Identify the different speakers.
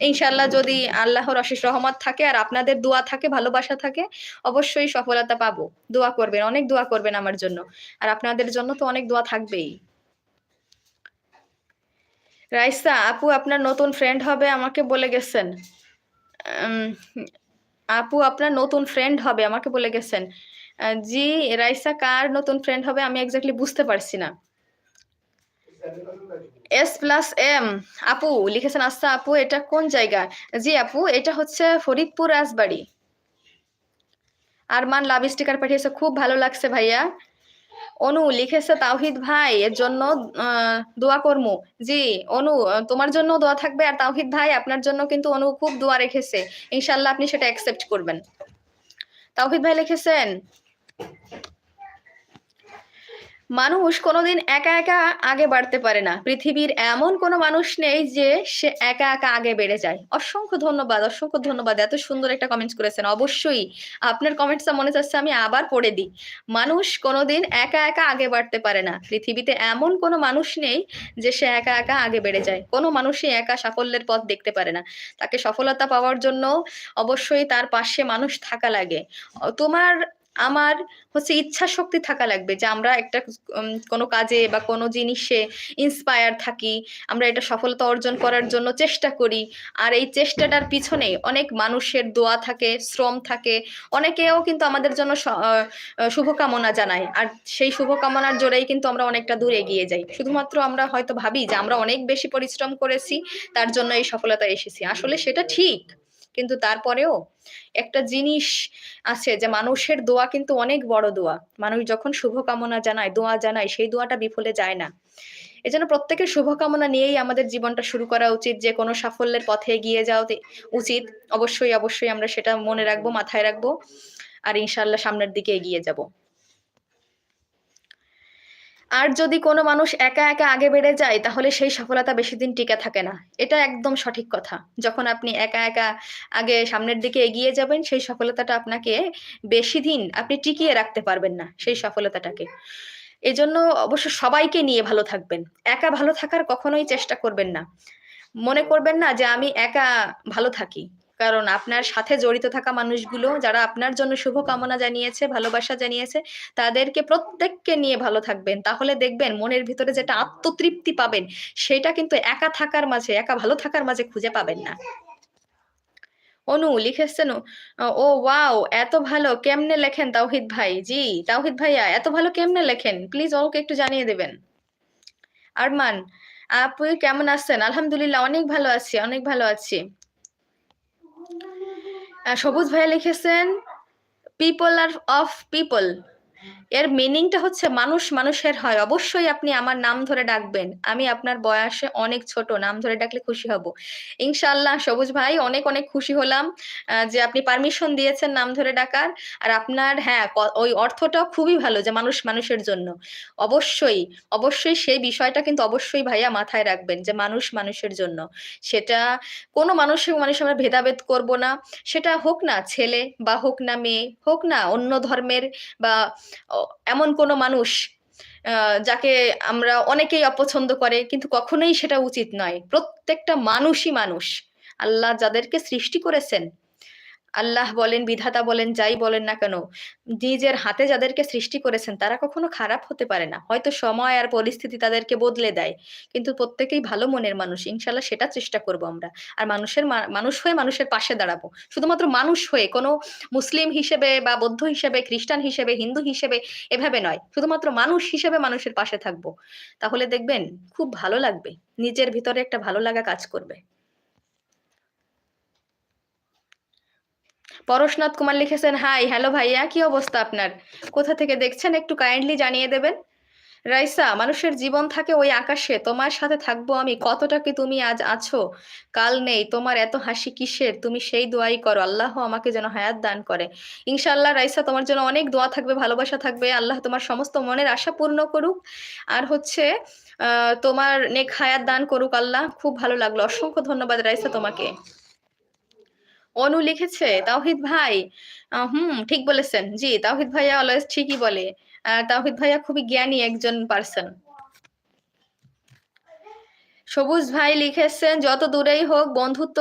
Speaker 1: ইনশাল্লাহ যদি আল্লাহর অশেষ রহমত থাকে আর আপনাদের দোয়া থাকে, ভালোবাসা থাকে, অবশ্যই সফলতা পাবো। দোয়া করবেন, অনেক দোয়া করবেন আমার জন্য। আর আপনাদের জন্য তো অনেক দোয়া থাকবেই। রাইসা, আপু আপনার নতুন ফ্রেন্ড হবে আমাকে বলে গেছেন। আপু আপনার নতুন ফ্রেন্ড হবে আমাকে বলে গেছেন। জি, রাইসা, কার নতুন ফ্রেন্ড হবে আমি এক্স্যাক্টলি বুঝতে পারছি না। এস প্লাস এম আপু, লিখেছেন আচ্ছা আপু, এটা কোন জায়গা? জি আপু, এটা হচ্ছে ফরিদপুর রাজবাড়ি। আরমান লাভ স্টিকার পাঠিয়েছে, খুব ভালো লাগছে ভাইয়া। অনু, লিখেছে, তাওহিদ ভাই, এর জন্য দোয়া করমু। জি, অনু, তোমার জন্য দোয়া থাকবে, আর তাওহিদ ভাই, আপনার জন্য কিন্তু অনু খুব দোয়া রেখেছে। ইনশাল্লাহ আপনি সেটা অ্যাকসেপ্ট করবেন। তাওহিদ ভাই লিখেছেন মানুষ কোনোদিন একা একা আগে বাড়তে পারে না। পৃথিবীর এমন কোনো মানুষ নেই যে সে একা একা আগে বেড়ে যায়। অসংখ্য ধন্যবাদ অসংখ্য ধন্যবাদ। এত সুন্দর একটা কমেন্টস করেছেন। অবশ্যই আপনার কমেন্টসটা মনে চাচ্ছে আমি আবার পড়ে দিই। মানুষ কোনোদিন একা একা আগে বাড়তে পারে না। পৃথিবীতে এমন কোনো মানুষ নেই যে সে একা একা আগে বেড়ে যায়। কোনো মানুষই একা সাফল্যের পথ দেখতে পারে না। তাকে সফলতা পাওয়ার জন্য অবশ্যই তার পাশে মানুষ থাকা লাগে। তোমার আমার হচ্ছে ইচ্ছা শক্তি থাকা লাগবে যে আমরা একটা কোনো কাজে বা কোনো জিনিসে ইন্সপায়ার থাকি, আমরা এটা সফলতা অর্জন করার জন্য চেষ্টা করি। আর এই চেষ্টাটার পিছনে অনেক মানুষের দোয়া থাকে, শ্রম থাকে, অনেকেও কিন্তু আমাদের জন্য শুভকামনা জানায়। আর সেই শুভকামনার জোরেই কিন্তু আমরা অনেকটা দূর এগিয়ে যাই। শুধুমাত্র আমরা হয়তো ভাবি যে আমরা অনেক বেশি পরিশ্রম করেছি, তার জন্য এই সফলতা এসেছি। আসলে সেটা ঠিক। কিন্তু তারপরেও একটা জিনিস আছে যে মানুষের দোয়া কিন্তু অনেক বড় দোয়া। মানুষ যখন শুভকামনা জানায়, দোয়া জানায়, সেই দোয়াটা বিফলে যায় না। এজন্য প্রত্যেকের শুভকামনা নিয়েই আমাদের জীবনটা শুরু করা উচিত, যে কোনো সাফল্যের পথে এগিয়ে যাওয়া উচিত। অবশ্যই অবশ্যই আমরা সেটা মনে রাখব, মাথায় রাখব, আর ইনশাল্লাহ সামনের দিকে এগিয়ে যাব। আর যদি কোনো মানুষ একা একা আগে বেড়ে যায়, তাহলে সেই সফলতা বেশি দিন টিকে থাকে না। এটা একদম সঠিক কথা। যখন আপনি একা একা আগে সামনের দিকে এগিয়ে যাবেন, সেই সফলতাটা আপনাকে বেশি দিন আপনি টিকিয়ে রাখতে পারবেন না সেই সফলতাটাকে। এজন্য অবশ্য সবাইকে নিয়ে ভালো থাকবেন। একা ভালো থাকার কখনোই চেষ্টা করবেন না। মনে করবেন না যে আমি একা ভালো থাকি। কারণ আপনার সাথে জড়িত থাকা মানুষগুলো যারা আপনার জন্য শুভকামনা জানিয়েছে, ভালোবাসা জানিয়েছে, তাদেরকে প্রত্যেককে নিয়ে ভালো থাকবেন। তাহলে দেখবেন মনের ভিতরে যেটা আত্মতৃপ্তি পাবেন, সেটা কিন্তু একা থাকার মাঝে, একা ভালো থাকার মাঝে খুঁজে পাবেন না। অনু লিখেছেন, ও, ওয়াও, এত ভালো, কেমনে লেখেন তাওহিদ ভাই? জি, তাওহিদ ভাইয়া, এত ভালো কেমনে লেখেন? প্লিজ ওকে একটু জানিয়ে দেবেন। আরমান আপু কেমন আছেন? আলহামদুলিল্লাহ, অনেক ভালো আছি, অনেক ভালো আছি। সবুজ ভাইয়া লিখেছেন পিপল আর অফ পিপল এর মিনিংটা হচ্ছে মানুষ মানুষের হয়। অবশ্যই আপনি আমার নাম ধরে ডাকবেন। আমি আপনার বয়সে অনেক ছোট, নাম ধরে ডাকলে খুশি হব। ইনশাল্লাহ সবুজ ভাই, অনেক অনেক খুশি হলাম যে আপনি পারমিশন দিয়েছেন নাম ধরে ডাকার। আর আপনার হ্যাঁ ওই অর্থটাও খুবই ভালো যে মানুষ মানুষের জন্য। অবশ্যই অবশ্যই সেই বিষয়টা কিন্তু অবশ্যই ভাইয়া মাথায় রাখবেন যে মানুষ মানুষের জন্য। সেটা কোনো মানুষের মানুষ আমরা ভেদাভেদ করব না। সেটা হোক না ছেলে বা হোক না মেয়ে, হোক না অন্য ধর্মের বা এমন কোনো মানুষ যাকে আমরা অনেকেই অপছন্দ করে, কিন্তু কখনোই সেটা উচিত নয়। প্রত্যেকটা মানুষই মানুষ। আল্লাহ যাদেরকে সৃষ্টি করেছেন আল্লাহ বলেন, বিধাতা বলেন, যাই বলেন না কেন, নিজের হাতে যাদেরকে সৃষ্টি করেছেন তারা কখনো খারাপ হতে পারে না। হয়তো সময় আর পরিস্থিতি তাদেরকে বদলে দেয়, কিন্তু প্রত্যেকেই ভালো মনের মানুষ। ইনশাল্লাহ সেটা চেষ্টা করব আমরা। আর মানুষের মানুষ হয়ে মানুষের পাশে দাঁড়াবো। শুধুমাত্র মানুষ হয়ে, কোনো মুসলিম হিসেবে বা বৌদ্ধ হিসেবে, খ্রিস্টান হিসেবে, হিন্দু হিসেবে এভাবে নয়। শুধুমাত্র মানুষ হিসেবে মানুষের পাশে থাকব। তাহলে দেখবেন, খুব ভালো লাগবে। নিজের ভিতরে একটা ভালো লাগা কাজ করবে। পরশনাথ কুমার লিখেছেন, হাই, হ্যালো ভাইয়া, কি অবস্থা আপনার? কোথা থেকে দেখছেন? একটু কাইন্ডলি জানিয়ে দেবেন। রাইসা, মানুষের জীবন থাকে ওই আকাশে, তোমার সাথে থাকব আমি, কতটা কি তুমি আজ আছো? কাল নেই, তোমার এত হাসি কিসের? তুমি সেই দোয়াই করো, আল্লাহ আমাকে যেন হায়াত দান করে। ইনশাআল্লাহ রাইসা, তোমার জন্য অনেক দোয়া থাকবে, ভালোবাসা থাকবে, আল্লাহ তোমার সমস্ত মনের আশা পূর্ণ করুক। আর হচ্ছে তোমার নেক হায়াত দান করুক, আল্লাহ, খুব ভালো লাগল। অসংখ্য ধন্যবাদ রাইসা তোমাকে। অনু লিখেছে, তাওহিদ ভাই। হুম, ঠিক বলেছেন। জি, তাওহিদ ভাইয়া অলওয়েজ ঠিকই বলে। আর তাওহিদ ভাইয়া খুবই জ্ঞানী একজন পার্সন সবুজ ভাই লিখেছেন, যত দূরেই হোক, বন্ধুত্ব